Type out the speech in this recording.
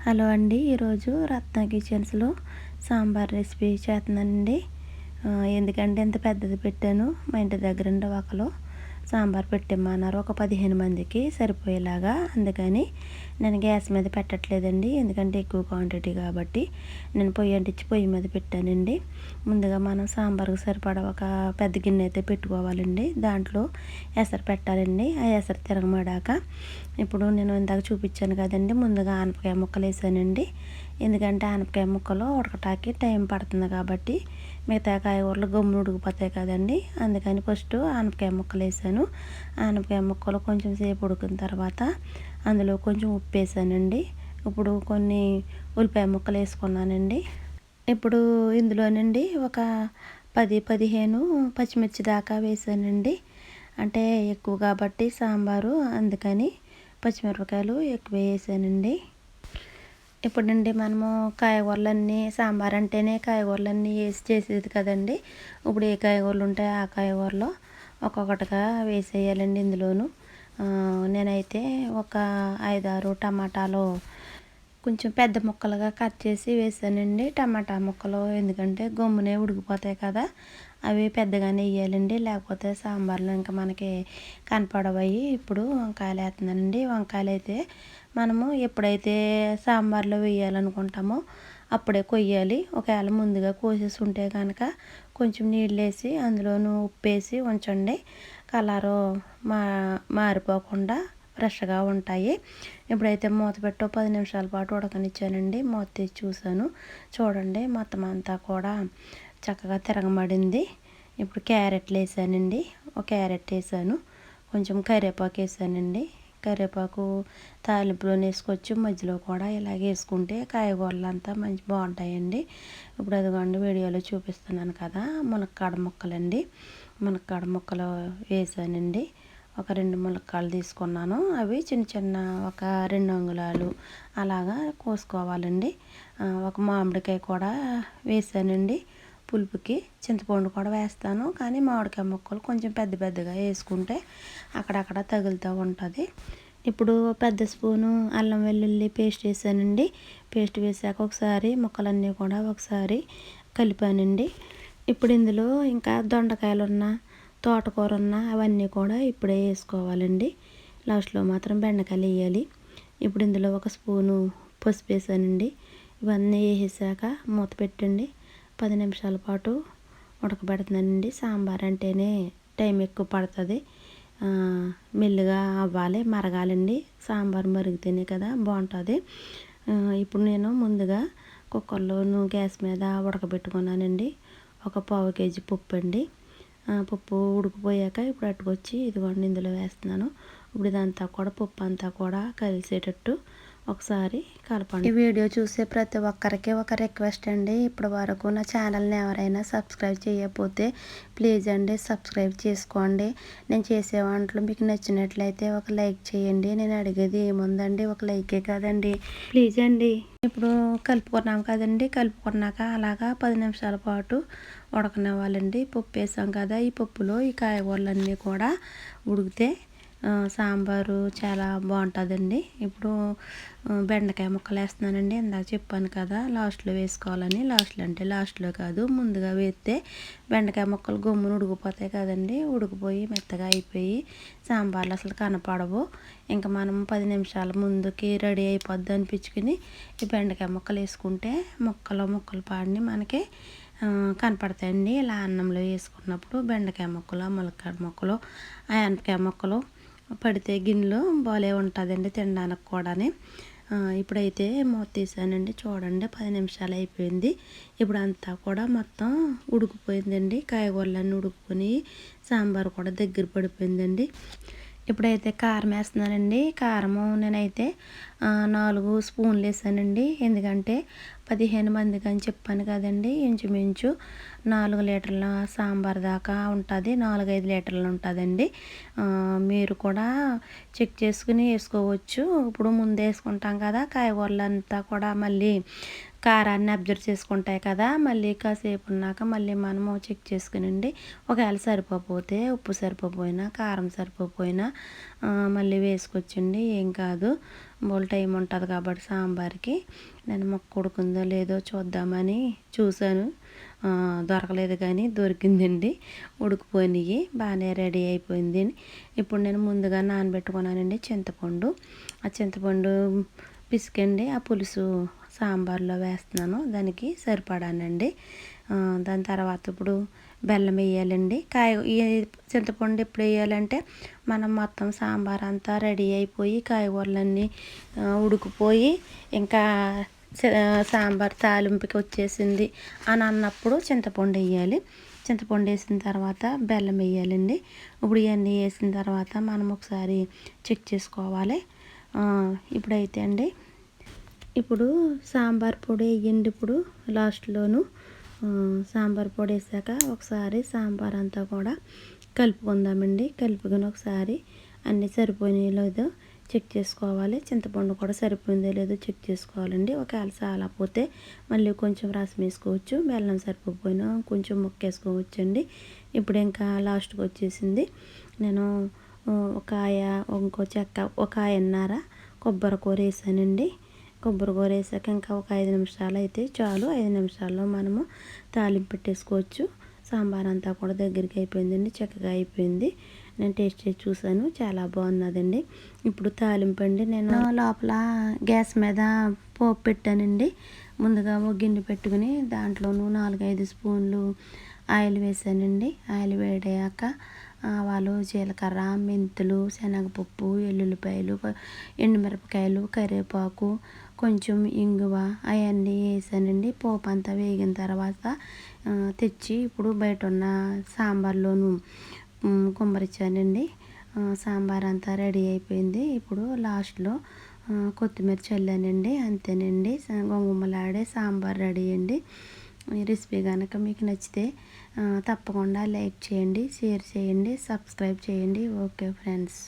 Hello అండి ఈరోజు రత్న కిచెన్స్లో sambar recipe చేస్తున్నానండి. ఎందుకంటే ఇంత పెద్దది పెట్టాను మా ఇంటి దగ్గర ఒకరు సాంబార్ పెట్టిమ్మన్నారు ఒక పదిహేను మందికి సరిపోయేలాగా. అందుకని నేను గ్యాస్ మీద పెట్టట్లేదండి. ఎందుకంటే ఎక్కువ క్వాంటిటీ కాబట్టి నేను పొయ్యి అంటించి పొయ్యి మీద పెట్టానండి. ముందుగా మనం సాంబార్కి సరిపడా ఒక పెద్ద గిన్నె అయితే పెట్టుకోవాలండి. దాంట్లో ఎసరు పెట్టాలండి. ఆ ఎసరు తిరగమడాక ఇప్పుడు నేను ఇందాక చూపించాను కదండి. ముందుగా ఆనపకాయ ముక్కలు వేసానండి. ఎందుకంటే ఆనపకాయ ముక్కలు ఉడకటానికి టైం పడుతుంది కాబట్టి మిగతా కాయగూరలు గమ్ములు ఉడికిపోతాయి కదండి. అందుకని ఫస్ట్ ఆనపకాయ ముక్కలు వేసాను. ఆనపకాయ ముక్కలు కొంచెం సేపు ఉడికిన తర్వాత అందులో కొంచెం ఉప్పు వేసానండి. ఇప్పుడు కొన్ని ఉల్లిపాయ ముక్కలు వేసుకున్నానండి. ఇప్పుడు ఇందులోనండి ఒక పది పదిహేను పచ్చిమిర్చి దాకా వేసానండి. అంటే ఎక్కువ కాబట్టి సాంబారు అందుకని పచ్చిమిరపకాయలు ఎక్కువ వేసానండి. ఇప్పుడండి మనము కాయగూరలన్నీ సాంబార్ అంటేనే కాయగూరలన్నీ వేసి చేసేది కదండి. ఇప్పుడు ఏ కాయగూరలు ఉంటాయో ఆ కాయగూరలో ఒక్కొక్కటిగా వేసేయాలండి ఇందులోను. నేనైతే ఒక ఐదారు టమాటాలు కొంచెం పెద్ద ముక్కలుగా కట్ చేసి వేసానండి. టమాటా ముక్కలు ఎందుకంటే గమ్మునే ఉడికిపోతాయి కదా. అవి పెద్దగానే వేయాలండి. లేకపోతే సాంబార్లో ఇంకా మనకి కనపడవయి. ఇప్పుడు వంకాయలు వేస్తున్నానండి. వంకాయలు అయితే మనము ఎప్పుడైతే సాంబార్లో వేయాలనుకుంటామో అప్పుడే కొయ్యాలి. ఒకవేళ ముందుగా కోసేసి ఉంటే కనుక కొంచెం నీళ్ళు వేసి అందులోనూ ఉప్పు వేసి ఉంచండి. కలరు మా మారిపోకుండా ఫ్రెష్గా ఉంటాయి. ఇప్పుడైతే మూత పెట్టో పది నిమిషాల పాటు ఉడకనిచ్చానండి. మూత తీసి చూశాను. చూడండి మొత్తం అంతా కూడా చక్కగా తిరగబడింది. ఇప్పుడు క్యారెట్లు వేసానండి. ఒక క్యారెట్ వేసాను. కొంచెం కరివేపాకు వేసానండి. కరివేపాకు తాలింపులో వేసుకొచ్చి మధ్యలో కూడా ఇలాగ వేసుకుంటే కాయగూరలు అంతా మంచి బాగుంటాయండి. ఇప్పుడు అదిగోండి వీడియోలో చూపిస్తున్నాను కదా మునక్కాడ ముక్కలండి. మునక్కాడ ముక్కలు వేసానండి. ఒక రెండు ములక్కాయలు తీసుకున్నాను. అవి చిన్న చిన్న ఒక రెండు అంగుళాలు అలాగా కోసుకోవాలండి. ఒక మామిడికాయ కూడా వేసానండి. పులుపుకి చింతపండు కూడా వేస్తాను. కానీ మామిడికాయ ముక్కలు కొంచెం పెద్ద పెద్దగా వేసుకుంటే అక్కడక్కడ తగులుతూ ఉంటుంది. ఇప్పుడు పెద్ద స్పూను అల్లం వెల్లుల్లి పేస్ట్ వేసానండి. పేస్ట్ వేసాక ఒకసారి ముక్కలన్నీ కూడా ఒకసారి కలిపానండి. ఇప్పుడు ఇందులో ఇంకా దొండకాయలు ఉన్న తోటకూర ఉన్న అవన్నీ కూడా ఇప్పుడే వేసుకోవాలండి. లాస్ట్లో మాత్రం బెండకాయలు వేయాలి. ఇప్పుడు ఇందులో ఒక స్పూను పసుపు వేసానండి. ఇవన్నీ వేసాక మూత పెట్టండి. పది నిమిషాల పాటు ఉడకబెడుతున్నానండి. సాంబార్ అంటేనే టైం ఎక్కువ పడుతుంది. మెల్లిగా అవ్వాలి మరగాలండి. సాంబార్ మరిగితేనే కదా బాగుంటుంది. ఇప్పుడు నేను ముందుగా కుక్కర్లోను గ్యాస్ మీద ఉడకబెట్టుకున్నానండి. ఒక పావు కేజీ పప్పు అండి. పప్పు ఉడికిపోయాక ఇప్పుడు అట్టుకొచ్చి ఇదిగోండి ఇందులో వేస్తున్నాను. ఇప్పుడు ఇదంతా కూడా పప్పు అంతా కూడా కలిసేటట్టు ఒకసారి కలపండి. ఈ వీడియో చూసే ప్రతి ఒక్కరికి ఒక రిక్వెస్ట్ అండి. ఇప్పటి వరకు నా ఛానల్ని ఎవరైనా సబ్స్క్రైబ్ చేయకపోతే ప్లీజ్ అండి సబ్స్క్రైబ్ చేసుకోండి. నేను చేసే వంటలు మీకు నచ్చినట్లయితే ఒక లైక్ చేయండి. నేను అడిగేది ఏముందండి? ఒక లైకే కదండి. ప్లీజ్ అండి. ఇప్పుడు కలుపుకున్నాం కదండి. కలుపుకున్నాక అలాగా పది నిమిషాల పాటు ఉడకనివ్వాలండి. పప్పు వేసాం కదా ఈ పప్పులో ఈ కాయగూరలన్నీ కూడా ఉడికితే సాంబారు చాలా బాగుంటుందండి. ఇప్పుడు బెండకాయ ముక్కలు వేస్తున్నానండి ఇందాక చెప్పాను కదా లాస్ట్లో వేసుకోవాలని. లాస్ట్లో అంటే లాస్ట్లో కాదు ముందుగా వేస్తే బెండకాయ ముక్కలు గమ్మును ఉడికిపోతాయి కదండి. ఉడికిపోయి మెత్తగా అయిపోయి సాంబార్లు అసలు కనపడవు. ఇంకా మనం పది నిమిషాల ముందుకి రెడీ అయిపోద్ది అనిపించుకుని ఈ బెండకాయ ముక్కలు వేసుకుంటే ముక్కలు ముక్కలు పాడిని మనకి కనపడతాయండి. ఇలా అన్నంలో వేసుకున్నప్పుడు బెండకాయ ముక్కలు ములక్కాడ ముక్కలు ఆ అనపకాయ ముక్కలు పడితే గిన్నెలో బాగాలే ఉంటుందండి తినడానికి కూడానే. ఇప్పుడైతే మూత తీసానండి చూడండి పది నిమిషాలు అయిపోయింది. ఇప్పుడు అంతా కూడా మొత్తం ఉడికిపోయిందండి. కాయగూరలన్నీ ఉడుకుని సాంబార్ కూడా దగ్గర పడిపోయిందండి. ఇప్పుడైతే కారం వేస్తున్నానండి. కారము నేనైతే నాలుగు స్పూన్లు వేసానండి. ఎందుకంటే పదిహేను మందికి అని చెప్పాను కదండి. ఇంచుమించు నాలుగు లీటర్ల సాంబార్ దాకా ఉంటుంది. నాలుగైదు లీటర్లు ఉంటుందండి. మీరు కూడా చెక్ చేసుకుని వేసుకోవచ్చు. ఇప్పుడు ముందు వేసుకుంటాం కదా కాయగూరలు అంతా కూడా మళ్ళీ కారాన్ని అబ్జర్వ్ చేసుకుంటాయి కదా మళ్ళీ కాసేపు ఉన్నాక మళ్ళీ మనము చెక్ చేసుకునండి ఒకవేళ సరిపోతే ఉప్పు సరిపోయినా కారం సరిపోయినా మళ్ళీ వేసుకొచ్చండి ఏం కాదు బోల్ టైం ఉంటుంది కాబట్టి సాంబార్కి. నేను మొక్క ఉడుకుందో లేదో చూద్దామని చూశాను. దొరకలేదు కానీ దొరికిందండి. ఉడికిపోయినాయి బాగానే రెడీ అయిపోయింది. ఇప్పుడు నేను ముందుగా నానబెట్టుకున్నానండి చింతపండు. ఆ చింతపండు పిసికండి ఆ పులుసు సాంబార్లో వేస్తున్నాను. దానికి సరిపడానండి. దాని తర్వాత ఇప్పుడు బెల్లం వేయాలండి. కాయ చింతపండు ఎప్పుడు వేయాలంటే మనం మొత్తం సాంబార్ అంతా రెడీ అయిపోయి కాయగూరలన్నీ ఉడికిపోయి ఇంకా సాంబార్ తాలింపుకి వచ్చేసింది అని అన్నప్పుడు చింతపండు వేయాలి. చింతపండు వేసిన తర్వాత బెల్లం వేయాలండి. ఇప్పుడు ఇవన్నీ వేసిన తర్వాత మనం ఒకసారి చెక్ చేసుకోవాలి. ఇప్పుడైతే అండి ఇప్పుడు సాంబార్ పొడి వేయండి ఇప్పుడు లాస్ట్లోను. సాంబార్ పొడి వేసాక ఒకసారి సాంబార్ అంతా కూడా కలుపుకుందామండి. కలుపుకొని ఒకసారి అన్నీ సరిపోయినాయో లేదో చెక్ చేసుకోవాలి. చింతపండు కూడా సరిపోయిందో లేదో చెక్ చేసుకోవాలండి. ఒకవేళ చాలకపోతే మళ్ళీ కొంచెం రసం వేసుకోవచ్చు బెల్లం సరిపోయినా కొంచెం ముక్కేసుకోవచ్చు అండి ఇప్పుడు ఇంకా లాస్ట్కి వచ్చేసింది. నేను ఒక ఆయ ఇంకో చెక్క ఒక ఆయన్నర కొబ్బరి కూర వేసానండి. కొబ్బరి కూర వేసాక ఇంకా ఒక ఐదు నిమిషాలు అయితే చాలు. ఐదు నిమిషాల్లో మనము తాలింపు పెట్టేసుకోవచ్చు. సాంబార్ అంతా కూడా దగ్గరికి అయిపోయిందండి చక్కగా అయిపోయింది. నేను టేస్ట్ చేసి చూశాను చాలా బాగున్నదండి. ఇప్పుడు తాలింపు అండి నేను లోపల గ్యాస్ మీద పోపు పెట్టానండి. ముందుగా ఒక గిన్నె పెట్టుకుని దాంట్లోనూ నాలుగైదు స్పూన్లు ఆయిల్ వేసానండి. ఆయిల్ వేడాక ఆవాలు జీలకర్ర మెంతులు శనగపప్పు ఎల్లుల్లిపాయలు ఎండుమిరపకాయలు కరివేపాకు కొంచెం ఇంగువ అవన్నీ వేసానండి. పోపు అంతా వేగిన తర్వాత తెచ్చి ఇప్పుడు బయట ఉన్న సాంబార్లోను కుమ్మరిచ్చానండి సాంబార్ అంతా రెడీ అయిపోయింది. ఇప్పుడు లాస్ట్లో కొత్తిమీర చల్లానండి. అంతేనండి. గుమ్మలాడే సాంబార్ రెడీ అండి. ఈ రెసిపీ కనుక మీకు నచ్చితే తప్పకుండా లైక్ చేయండి షేర్ చేయండి సబ్స్క్రైబ్ చేయండి. Okay friends.